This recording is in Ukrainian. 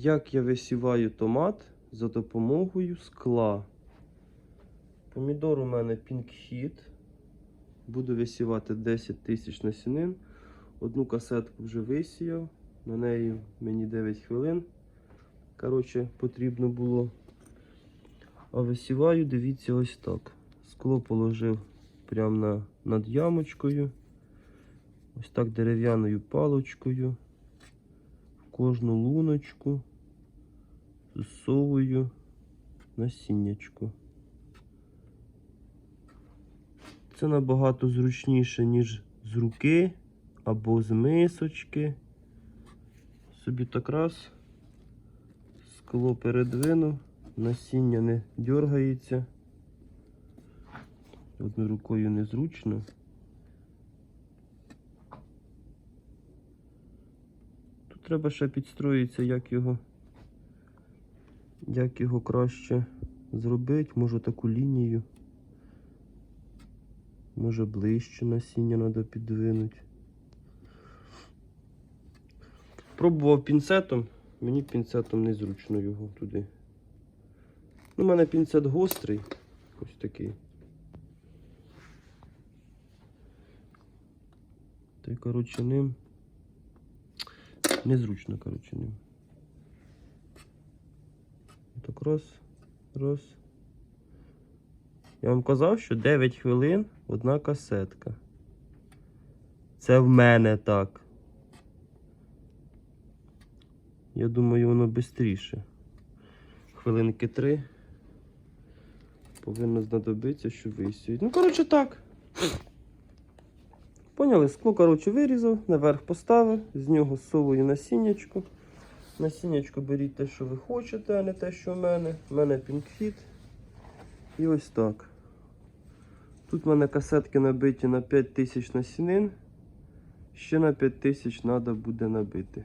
Як я висіваю томат за допомогою скла. Помідор у мене Hit. Буду висівати 10 тисяч насінин. Одну касетку вже висіяв. На неї мені 9 хвилин. Коротше, потрібно було. А висіваю, дивіться, ось так. Скло положив прямо на, над ямочкою. Ось так дерев'яною палочкою. Кожну луночку засовую насіннячку. Це набагато зручніше, ніж з руки або з мисочки. Собі так раз, скло передвинув, насіння не дергається. Одною рукою незручно. Треба ще підстроїтися, як його, як його краще зробити. Може таку лінію. Може ближче насіння треба підвинути. Пробував пінцетом, мені пінцетом незручно його туди. У мене пінцет гострий, ось такий. Та й, коротше, ним незручно, коротше, ним. Так раз, раз. Я вам казав, що 9 хвилин одна касетка. Це в мене так. Я думаю, воно швидше. Хвилинки три. Повинно знадобитися, щоб висіяти. Ну, коротше, так. Поняли, скло, коротше, вирізав, наверх поставив, з нього совую насіннячку. Насіннячку беріть те, що ви хочете, а не те, що в мене. У мене пінкфіт. І ось так. Тут в мене касетки набиті на 5000 насінин. Ще на 5000 треба буде набити.